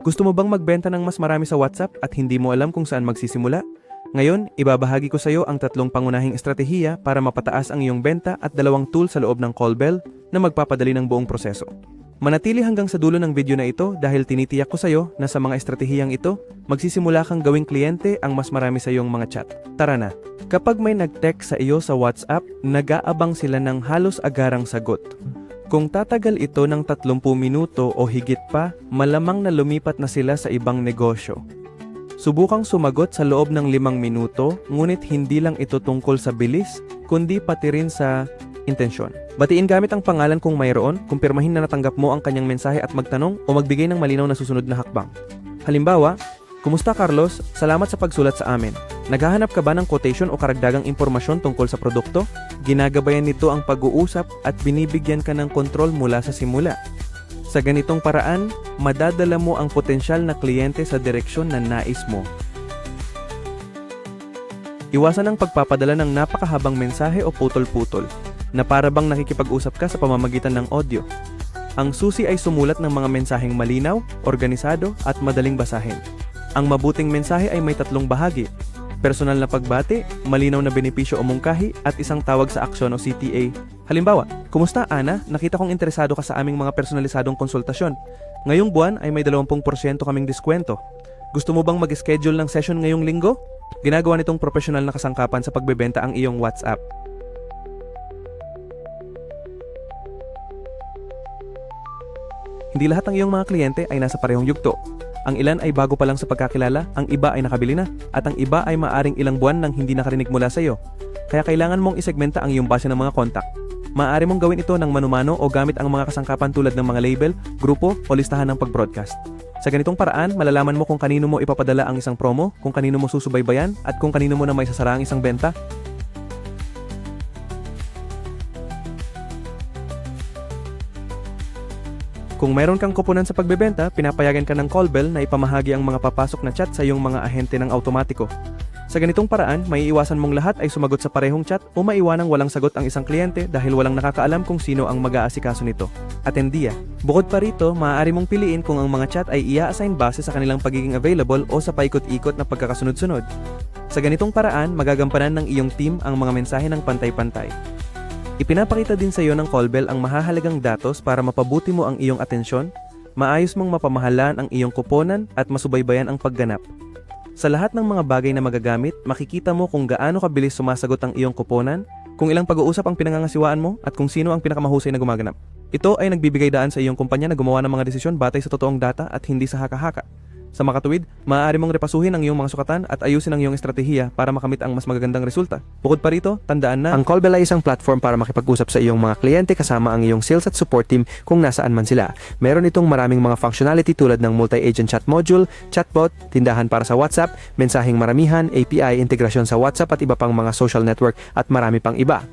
Gusto mo bang magbenta ng mas marami sa WhatsApp at hindi mo alam kung saan magsisimula? Ngayon, ibabahagi ko sa iyo ang tatlong pangunahing estratehiya para mapataas ang iyong benta at dalawang tool sa loob ng call bell na magpapadali ng buong proseso. Manatili hanggang sa dulo ng video na ito dahil tinitiyak ko sa iyo na sa mga estratehiyang ito, magsisimula kang gawing kliyente ang mas marami sa iyong mga chat. Tara na! Kapag may nag-text sa iyo sa WhatsApp, nag-aabang sila ng halos agarang sagot. Kung tatagal ito ng 30 minuto o higit pa, malamang na lumipat na sila sa ibang negosyo. Subukang sumagot sa loob ng 5 minuto, ngunit hindi lang ito tungkol sa bilis, kundi pati rin sa intensyon. Batiin gamit ang pangalan kung mayroon, kumpirmahin na natanggap mo ang kanyang mensahe at magtanong o magbigay ng malinaw na susunod na hakbang. Halimbawa, Kumusta Carlos? Salamat sa pagsulat sa amin. Naghahanap ka ba ng quotation o karagdagang impormasyon tungkol sa produkto? Ginagabayan nito ang pag-uusap at binibigyan ka ng kontrol mula sa simula. Sa ganitong paraan, madadala mo ang potensyal na kliyente sa direksyon na nais mo. Iwasan ang pagpapadala ng napakahabang mensahe o putol-putol na para bang nakikipag-usap ka sa pamamagitan ng audio. Ang susi ay sumulat ng mga mensaheng malinaw, organisado at madaling basahin. Ang mabuting mensahe ay may tatlong bahagi. Personal na pagbati, malinaw na benepisyo o mungkahi, at isang tawag sa aksyon o CTA. Halimbawa, Kumusta Ana? Nakita kong interesado ka sa aming mga personalisadong konsultasyon. Ngayong buwan ay may 20% kaming diskwento. Gusto mo bang mag-schedule ng session ngayong linggo? Ginagawa nitong profesional na kasangkapan sa pagbebenta ang iyong WhatsApp. Hindi lahat ng iyong mga kliyente ay nasa parehong yugto. Ang ilan ay bago pa lang sa pagkakilala, ang iba ay nakabili na, at ang iba ay maaring ilang buwan nang hindi nakarinig mula sa iyo. Kaya kailangan mong isegmenta ang iyong base ng mga kontak. Maaari mong gawin ito ng manumano o gamit ang mga kasangkapan tulad ng mga label, grupo o listahan ng pag-broadcast. Sa ganitong paraan, malalaman mo kung kanino mo ipapadala ang isang promo, kung kanino mo susubaybayan, at kung kanino mo na may sasara ang isang benta. Kung mayroon kang kupunan sa pagbebenta, pinapayagan ka ng call bell na ipamahagi ang mga papasok na chat sa iyong mga ahente ng automatiko. Sa ganitong paraan, may iwasan mong lahat ay sumagot sa parehong chat o maiwanang walang sagot ang isang kliyente dahil walang nakakaalam kung sino ang mag-aasikaso nito. Atendiya. Bukod pa rito, maaari mong piliin kung ang mga chat ay ia-assign base sa kanilang pagiging available o sa paikot-ikot na pagkakasunod-sunod. Sa ganitong paraan, magagampanan ng iyong team ang mga mensahe ng pantay-pantay. Ipinapakita din sa iyo ng call ang mahahalagang datos para mapabuti mo ang iyong atensyon, maayos mong mapamahalaan ang iyong kuponan at masubaybayan ang pagganap. Sa lahat ng mga bagay na magagamit, makikita mo kung gaano kabilis sumasagot ang iyong kuponan, kung ilang pag-uusap ang pinangangasiwaan mo, at kung sino ang pinakamahusay na gumaganap. Ito ay nagbibigay daan sa iyong kumpanya na gumawa ng mga desisyon batay sa totoong data at hindi sa haka-haka. Sa makatuwid, maaari mong repasuhin ang iyong mga sukatan at ayusin ang iyong estratehiya para makamit ang mas magagandang resulta. Bukod pa rito, tandaan na Ang Callbell ay isang platform para makipag-usap sa iyong mga kliyente kasama ang iyong sales at support team kung nasaan man sila. Meron itong maraming mga functionality tulad ng multi-agent chat module, chatbot, tindahan para sa WhatsApp, mensaheng maramihan, API, integrasyon sa WhatsApp at iba pang mga social network at marami pang iba.